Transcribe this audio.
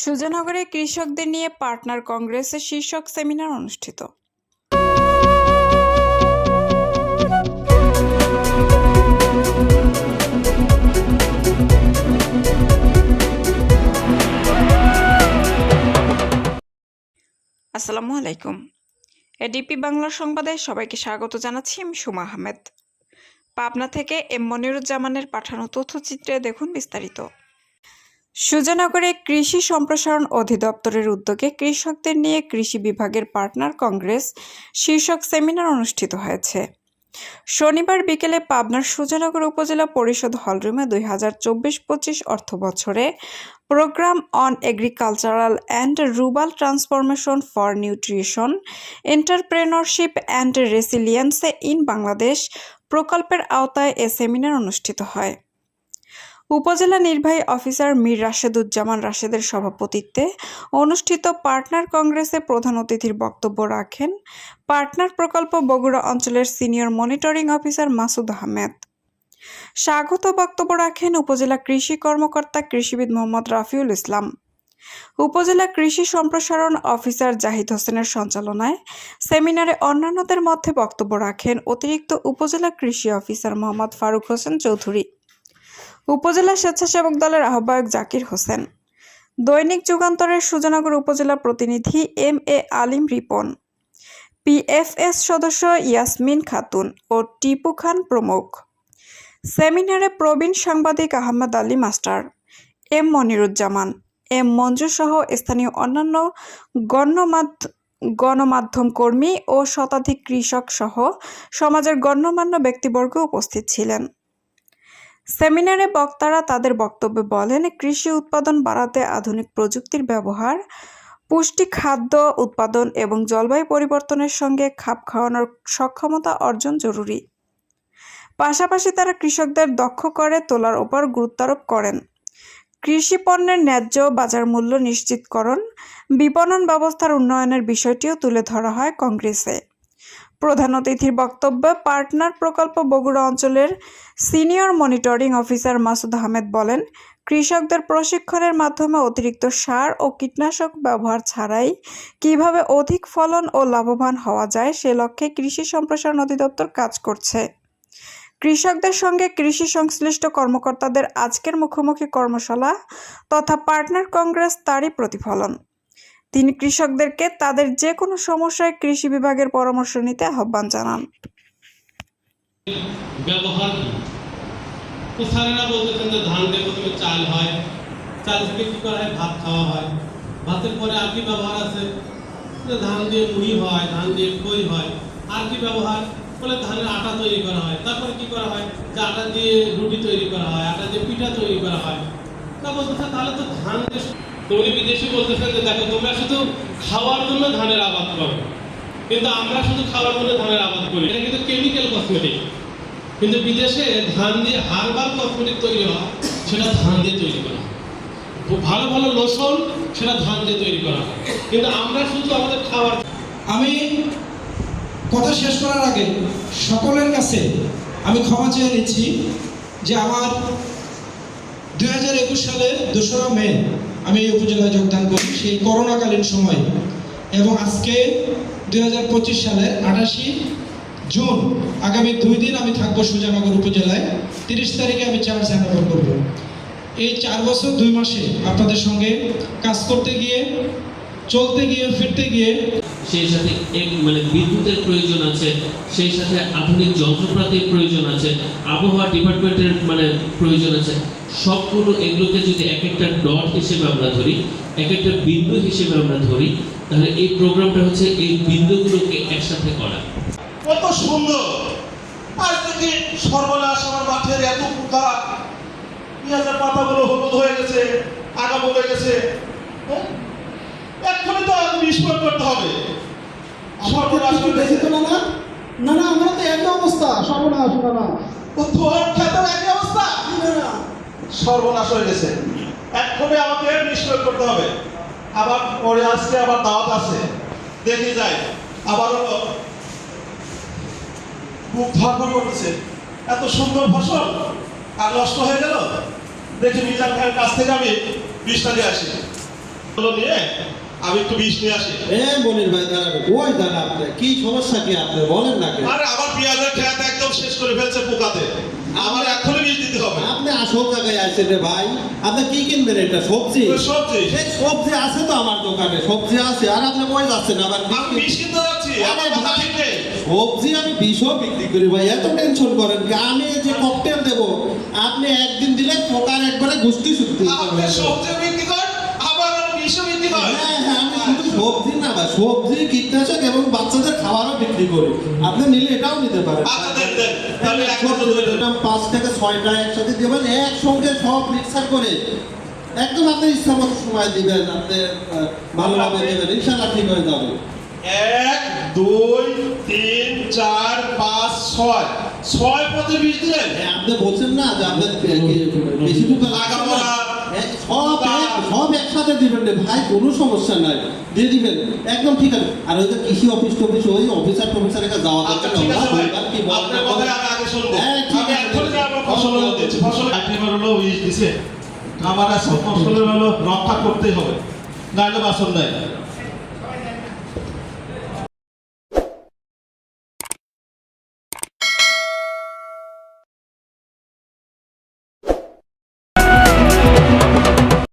সুজানগরে কৃষকদের নিয়ে পার্টনার কংগ্রেসের শীর্ষক সেমিনার অনুষ্ঠিত। আসসালামু আলাইকুম। এডিপি বাংলা সংবাদে সবাইকে স্বাগত জানাচ্ছি আমি সুমা আহমেদ। পাবনা থেকে এম মনিরুজ্জামানের পাঠানো তথ্যচিত্রে দেখুন বিস্তারিত। সুজানগরে কৃষি সম্প্রসারণ অধিদপ্তরের উদ্যোগে কৃষকদের নিয়ে কৃষি বিভাগের পার্টনার কংগ্রেস শীর্ষক সেমিনার অনুষ্ঠিত হয়েছে। শনিবার বিকেলে পাবনার সুজানগর উপজেলা পরিষদ হলরুমে দুই হাজার চব্বিশ পঁচিশ অর্থ বছরে program on agricultural and rural transformation for nutrition, entrepreneurship and রেসিলিয়েন্সে in Bangladesh প্রকল্পের আওতায় এ সেমিনার অনুষ্ঠিত হয়। উপজেলা নির্বাহী অফিসার মীর রাশেদুজ্জামান রাশেদের সভাপতিত্বে অনুষ্ঠিত পার্টনার কংগ্রেসে প্রধান অতিথির বক্তব্য রাখেন পার্টনার প্রকল্প বগুড়া অঞ্চলের senior monitoring officer Masud Ahmed. স্বাগত বক্তব্য রাখেন উপজেলা কৃষি কর্মকর্তা কৃষিবিদ মোহাম্মদ রাফিউল ইসলাম। উপজেলা কৃষি সম্প্রসারণ অফিসার জাহিদ হোসেনের সঞ্চালনায় সেমিনারে অন্যান্যদের মধ্যে বক্তব্য রাখেন অতিরিক্ত উপজেলা কৃষি অফিসার মোহাম্মদ ফারুক হোসেন চৌধুরী। উপজেলা স্বেচ্ছাসেবক দলের আহ্বায়ক জাকির হোসেন। দৈনিক যুগান্তরের সুজনগর উপজেলা প্রতিনিধি M A Alim Ripon PFS সদস্য ইয়াসমিন খাতুন ও টিপু খান প্রমুখ। সেমিনারে প্রবীণ সাংবাদিক Ahmad Ali master, M Moniruzzaman, M Monju সহ স্থানীয় অন্যান্য গণ্যমাধ্য গণমাধ্যম কর্মী ও শতাধিক কৃষক সহ সমাজের গণ্যমান্য ব্যক্তিবর্গ উপস্থিত ছিলেন। সেমিনারে বক্তারা তাদের বক্তব্যে বলেন, কৃষি উৎপাদন বাড়াতে আধুনিক প্রযুক্তির ব্যবহার, পুষ্টি খাদ্য উৎপাদন এবং জলবায়ু পরিবর্তনের সঙ্গে খাপ খাওয়ানোর সক্ষমতা অর্জন জরুরি। পাশাপাশি তারা কৃষকদের দক্ষ করে তোলার ওপর গুরুত্বারোপ করেন। কৃষি পণ্যের ন্যায্য বাজার মূল্য নিশ্চিতকরণ, বিপণন ব্যবস্থার উন্নয়নের বিষয়টিও তুলে ধরা হয় কংগ্রেসে। প্রধান অতিথির বক্তব্যে পার্টনার প্রকল্প বগুড়া অঞ্চলের senior monitoring officer Masud Ahmed বলেন, কৃষকদের প্রশিক্ষণের মাধ্যমে অতিরিক্ত সার ও কীটনাশক ব্যবহার ছাড়াই কীভাবে অধিক ফলন ও লাভবান হওয়া যায় সে লক্ষ্যে কৃষি সম্প্রসারণ অধিদপ্তর কাজ করছে। কৃষকদের সঙ্গে কৃষি সংশ্লিষ্ট কর্মকর্তাদের আজকের মুখোমুখি কর্মশালা তথা পার্টনার কংগ্রেস তারই প্রতিফলন। তিনি কৃষকদেরকে তাদের যে কোনো সমস্যায় কৃষি বিভাগের পরামর্শ নিতে আহ্বান জানান। ভাতের পরে আর কি ব্যবহার আছে? ধান দিয়ে মুড়ি হয়, ধান দিয়ে খই হয়, আর কি ব্যবহার? বলে ধানের আটা তৈরি করা হয়। তারপরে কি করা হয়? যে আটা দিয়ে রুটি তৈরি করা হয়, আটা দিয়ে পিঠা তৈরি করা হয়। তা বলতেছে তাহলে তো ধান তো উনি বিদেশি বলতেছেন যে দেখো, তোমরা শুধু খাওয়ার জন্য ধানের আবাদ করো। কিন্তু আমরা শুধু খাওয়ার জন্য ধানের আবাদ করি। এটা কিন্তু কেমিক্যাল কসমেটিক কিন্তু বিদেশে ধান দিয়ে হারবাল কসমেটিক তৈরি হয়, সেটা ধান দিয়ে তৈরি করা ভালো ভালো লোশন, সেটা ধান দিয়ে তৈরি করা কিন্তু আমরা শুধু আমাদের খাবার আমি কথা শেষ করার আগে সকলের কাছে আমি ক্ষমা চেয়ে নিচ্ছি যে আমার দুই সালের দোসরা মে আমি এই উপজেলায় যোগদান করি। সেই করোনাকালীন সময় এবং আজকে দুই হাজার পঁচিশ সালের আটাশি জুন, আগামী দুই দিন আমি থাকব সুজানগর উপজেলায়। তিরিশ তারিখে আমি চার্জ হ্যান্ড করব। এই চার বছর দুই মাসে আপনাদের সঙ্গে কাজ করতে গিয়ে চলতে গিয়ে ফিরতে গিয়ে সেই সাথে এক মানে বিদ্যুতের প্রয়োজন আছে সেই সাথে আধুনিক যন্ত্রপাতির প্রয়োজন আছে আবহাওয়া ডিপার্টমেন্টের মানে প্রয়োজন আছে। সবগুলো এগুলোকে যদি এক একটা ডট হিসেবে আমরা ধরি এক একটা বিন্দু হিসেবে আমরা ধরি তাহলে এই প্রোগ্রামটা হচ্ছে এই বিন্দুগুলোকে একসাথে করা। কত সুন্দর! আজ থেকে সর্বনাশ আমার মাঠের এত পোকা পেঁয়াজের পাতাগুলো হলুদ হয়ে গেছে আগা বলে গেছে। হ্যাঁ? এক্ষুনি তো বিস্ফোরণ করতে হবে। সর্বনাশ করে বেশি তো না না? না না আমরা তো একই অবস্থা। সর্বনাশ না না। ও তোর খেতের একই অবস্থা? সর্বনাশ হয়ে গেছে। এক্ষুনি আমাকে বিস্ফোরণ করতে হবে। আবার পরে আজকে আবার দাওয়াত আছে। দেখে যায় আবার হলো বুক ধরপড় করতেছে। এত সুন্দর ফসল। আর নষ্ট হয়ে গেল? দেখি মিজান খানের কাছ থেকে আমি বিষটা দিয়ে আসি। নিয়ে আমি একটু বিষ নিয়ে আসি। এ মনির ভাই দাঁড়াবে ওই দাঁড়া কি সমস্যা কি আপনি? বলেন না কেন। আরে আমার পেঁয়াজের একদম শেষ করে ফেলছে পোকাতে। আমার এখনই বিষ দিতে হবে। আপনি আসল জায়গায় আছেন রে ভাই। আপনি কি কিনবেন এটা? সবজি? সবজি। সবজি আছে তো আমার দোকানে। সবজি আছে। আর আপনি কই যাচ্ছেন? আবার আমি বিষ কিনতে যাচ্ছি। সবজি আমি বিষও বিক্রি করি ভাই। এত টেনশন করেন কি? আমি যে ককটেল দেব। আপনি একদিন দিলে পোকার একবারে গুষ্টি শুদ্ধি সবজি বিক্রি করেন? করেন হ্যাঁ হ্যাঁ আমি শুধু সবজি না ভাই সবজি কীটনাশক এবং বাচ্চাদের খাবারও বিক্রি করি। আপনি নিলে এটাও নিতে পারেন। তাহলে পাঁচ থেকে ছয়টা একসাথে দেবেন একসঙ্গে সব মিক্সার করে একদম আপনার ইচ্ছা মতো সময় দিবেন আপনি ভালোভাবে দেবেন ইনশাল্লাহ ঠিক হয়ে যাবে। এক দুই তিন চার পাঁচ ছয়। ছয় পথে বিষ দিলেন? হ্যাঁ, আপনি বলছেন না যে আপনার বেশি না। হ্যাঁ, সব সব একসাথে দিবেন রে ভাই কোনো সমস্যা নাই। দিয়ে দিবেন। একদম ঠিক আছে। আর ওই যে কৃষি অফিস টফিস ওই অফিসার টফিসার কাছে যাওয়া আচ্ছা দরকার হ্যাঁ, আমার ফসলের হলো রক্ষা করতে হবে। নাহলে বাসন নাই।